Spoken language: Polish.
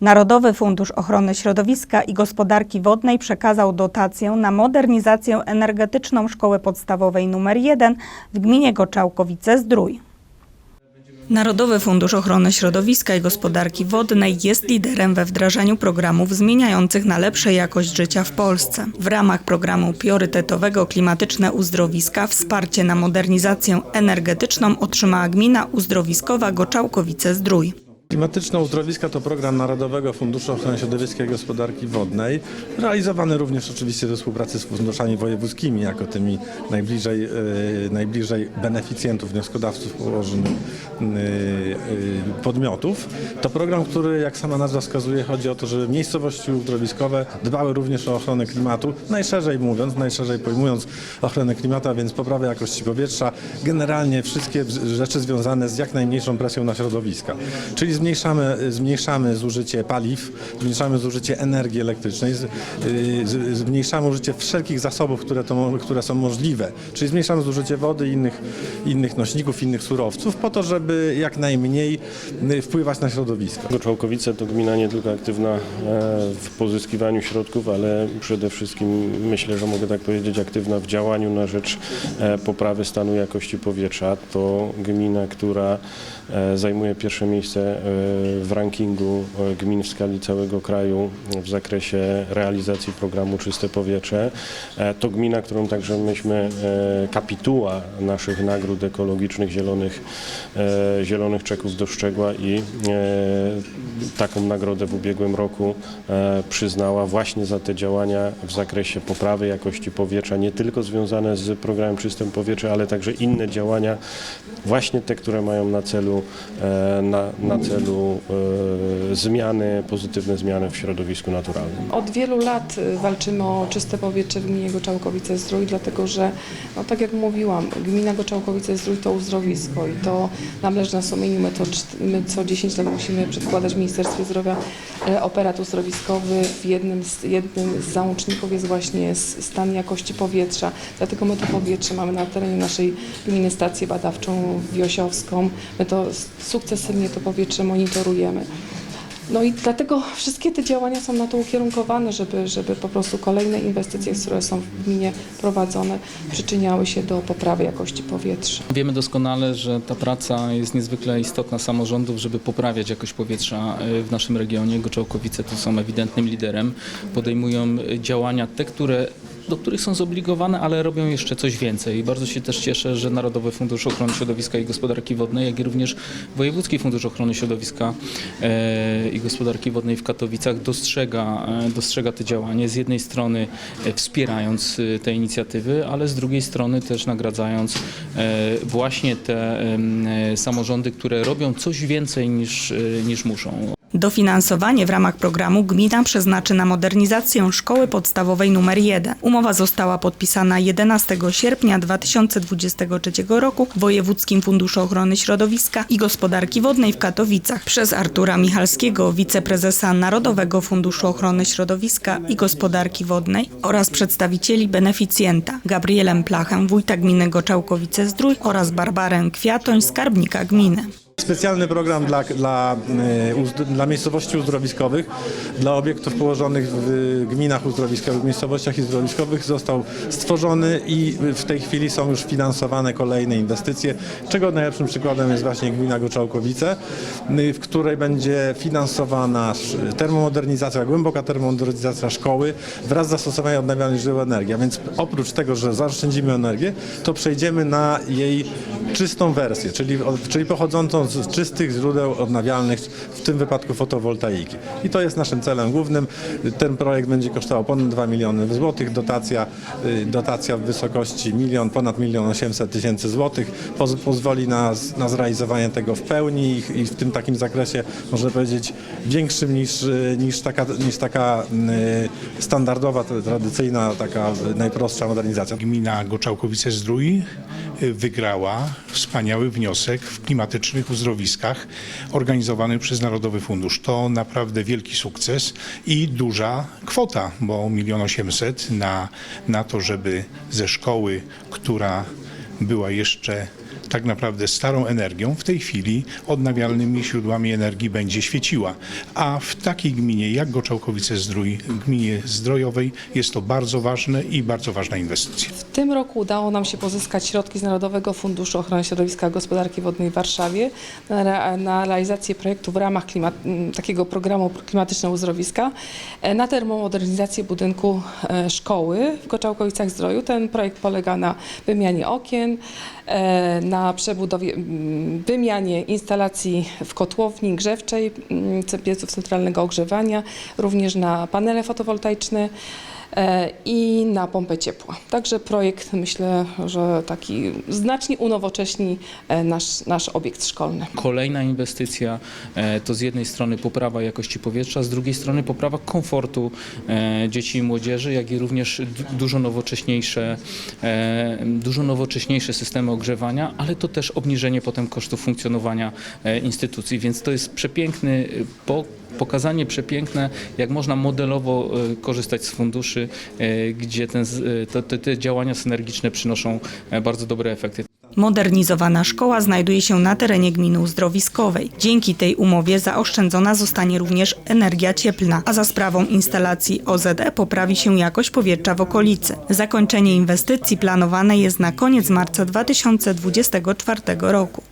Narodowy Fundusz Ochrony Środowiska i Gospodarki Wodnej przekazał dotację na modernizację energetyczną Szkoły Podstawowej nr 1 w gminie Goczałkowice-Zdrój. Narodowy Fundusz Ochrony Środowiska i Gospodarki Wodnej jest liderem we wdrażaniu programów zmieniających na lepsze jakość życia w Polsce. W ramach programu priorytetowego Klimatyczne Uzdrowiska wsparcie na modernizację energetyczną otrzymała gmina uzdrowiskowa Goczałkowice-Zdrój. Klimatyczne uzdrowiska to program Narodowego Funduszu Ochrony Środowiska i Gospodarki Wodnej, realizowany również oczywiście we współpracy z funduszami wojewódzkimi, jako tymi najbliżej, e, najbliżej beneficjentów, wnioskodawców położonych e, e, podmiotów. To program, który jak sama nazwa wskazuje, chodzi o to, żeby miejscowości uzdrowiskowe dbały również o ochronę klimatu, najszerzej mówiąc, najszerzej pojmując ochronę klimatu, a więc poprawę jakości powietrza, generalnie wszystkie rzeczy związane z jak najmniejszą presją na środowiska. Czyli zmniejszamy, zmniejszamy zużycie paliw, zmniejszamy zużycie energii elektrycznej, zmniejszamy użycie wszelkich zasobów, które, to, które są możliwe. Czyli zmniejszamy zużycie wody i innych, innych nośników, innych surowców, po to, żeby jak najmniej y, wpływać na środowisko. Goczałkowice to gmina nie tylko aktywna e, w pozyskiwaniu środków, ale przede wszystkim myślę, że mogę tak powiedzieć, aktywna w działaniu na rzecz e, poprawy stanu jakości powietrza. To gmina, która e, zajmuje pierwsze miejsce w rankingu e, gmin w skali całego kraju w zakresie realizacji programu Czyste Powietrze. E, To gmina, którą także myśmy e, kapituła naszych nagród ekologicznych zielonych, e, zielonych czeków dostrzegła i e, taką nagrodę w ubiegłym roku e, przyznała właśnie za te działania w zakresie poprawy jakości powietrza, nie tylko związane z programem Czystym Powietrze, ale także inne działania, właśnie te, które mają na celu, e, na, na celu e, zmiany, pozytywne zmiany w środowisku naturalnym. Od wielu lat y, walczymy o czyste powietrze w gminie Goczałkowice-Zdrój, dlatego że, no tak jak mówiłam, gmina Goczałkowice-Zdrój to uzdrowisko i to nam leży na sumieniu. My, to, my co 10 lat musimy przedkładać Ministerstwie Zdrowia e, operat uzdrowiskowy. W jednym z, jednym z załączników jest właśnie stan jakości powietrza. Dlatego my to powietrze mamy na terenie naszej gminy stację badawczą wiosiowską. My to sukcesywnie to powietrze monitorujemy. No i dlatego wszystkie te działania są na to ukierunkowane, żeby, żeby po prostu kolejne inwestycje, które są w gminie prowadzone, przyczyniały się do poprawy jakości powietrza. Wiemy doskonale, że ta praca jest niezwykle istotna samorządów, żeby poprawiać jakość powietrza e, w naszym regionie. Goczałkowice tu są ewidentnym liderem. Podejmują e, działania te, które do których są zobligowane, ale robią jeszcze coś więcej. I bardzo się też cieszę, że Narodowy Fundusz Ochrony Środowiska i Gospodarki Wodnej, jak i również Wojewódzki Fundusz Ochrony Środowiska e, i Gospodarki Wodnej w Katowicach dostrzega, e, dostrzega te działania. Z jednej strony e, wspierając te inicjatywy, ale z drugiej strony też nagradzając właśnie te samorządy, które robią coś więcej niż, niż muszą. Dofinansowanie w ramach programu gmina przeznaczy na modernizację szkoły podstawowej nr 1. Umowa została podpisana 11 sierpnia 2023 roku w Wojewódzkim Funduszu Ochrony Środowiska i Gospodarki Wodnej w Katowicach przez Artura Michalskiego, wiceprezesa Narodowego Funduszu Ochrony Środowiska i Gospodarki Wodnej oraz przedstawicieli beneficjenta Gabrielę Plachę, wójta gminy Goczałkowice-Zdrój oraz Barbarę Kwiatoń, skarbnika gminy. Specjalny program dla, dla, e, dla miejscowości uzdrowiskowych, dla obiektów położonych w gminach uzdrowiskowych, miejscowościach uzdrowiskowych został stworzony i w tej chwili są już finansowane kolejne inwestycje, czego najlepszym przykładem jest właśnie gmina Goczałkowice, y, w której będzie finansowana termomodernizacja, głęboka termomodernizacja szkoły wraz z zastosowaniem odnawialnych źródeł energii. A więc oprócz tego, że zaoszczędzimy energię, to przejdziemy na jej czystą wersję, czyli, czyli pochodzącą z czystych źródeł odnawialnych, w tym wypadku fotowoltaiki. I to jest naszym celem głównym. Ten projekt będzie kosztował ponad 2 miliony złotych. Dotacja, y, dotacja w wysokości milion, ponad milion 800 tysięcy złotych poz, pozwoli na, na zrealizowanie tego w pełni i, w tym takim zakresie, można powiedzieć, większym niż, y, niż taka, niż taka y, standardowa, tradycyjna, taka najprostsza modernizacja. Gmina Goczałkowice-Zdrój wygrała wspaniały wniosek w klimatycznych uzdrowiskach organizowany przez Narodowy Fundusz. To naprawdę wielki sukces i duża kwota, bo milion osiemset na, na to, żeby ze szkoły, która była jeszcze tak naprawdę starą energią, w tej chwili odnawialnymi źródłami energii będzie świeciła. A w takiej gminie jak Goczałkowice-Zdrój, gminie zdrojowej, jest to bardzo ważne i bardzo ważna inwestycja. W tym roku udało nam się pozyskać środki z Narodowego Funduszu Ochrony Środowiska i Gospodarki Wodnej w Warszawie na, na realizację projektu w ramach klimat, takiego programu klimatyczne uzdrowiska e, na termomodernizację budynku e, szkoły w Goczałkowicach-Zdroju. Ten projekt polega na wymianie okien, na przebudowie, wymianie instalacji w kotłowni grzewczej, pieców centralnego ogrzewania, również na panele fotowoltaiczne. e, i na pompę ciepła. Także projekt myślę, że taki znacznie unowocześni e, nasz, nasz obiekt szkolny. Kolejna inwestycja e, to z jednej strony poprawa jakości powietrza, z drugiej strony poprawa komfortu e, dzieci i młodzieży, jak i również du- dużo nowocześniejsze, e, dużo nowocześniejsze systemy ogrzewania, ale to też obniżenie potem kosztów funkcjonowania e, instytucji, więc to jest przepiękny e, po Pokazanie przepiękne, jak można modelowo e, korzystać z funduszy, e, gdzie ten, e, te, te działania synergiczne przynoszą e, bardzo dobre efekty. Modernizowana szkoła znajduje się na terenie gminy uzdrowiskowej. Dzięki tej umowie zaoszczędzona zostanie również energia cieplna, a za sprawą instalacji OZE poprawi się jakość powietrza w okolicy. Zakończenie inwestycji planowane jest na koniec marca 2024 roku.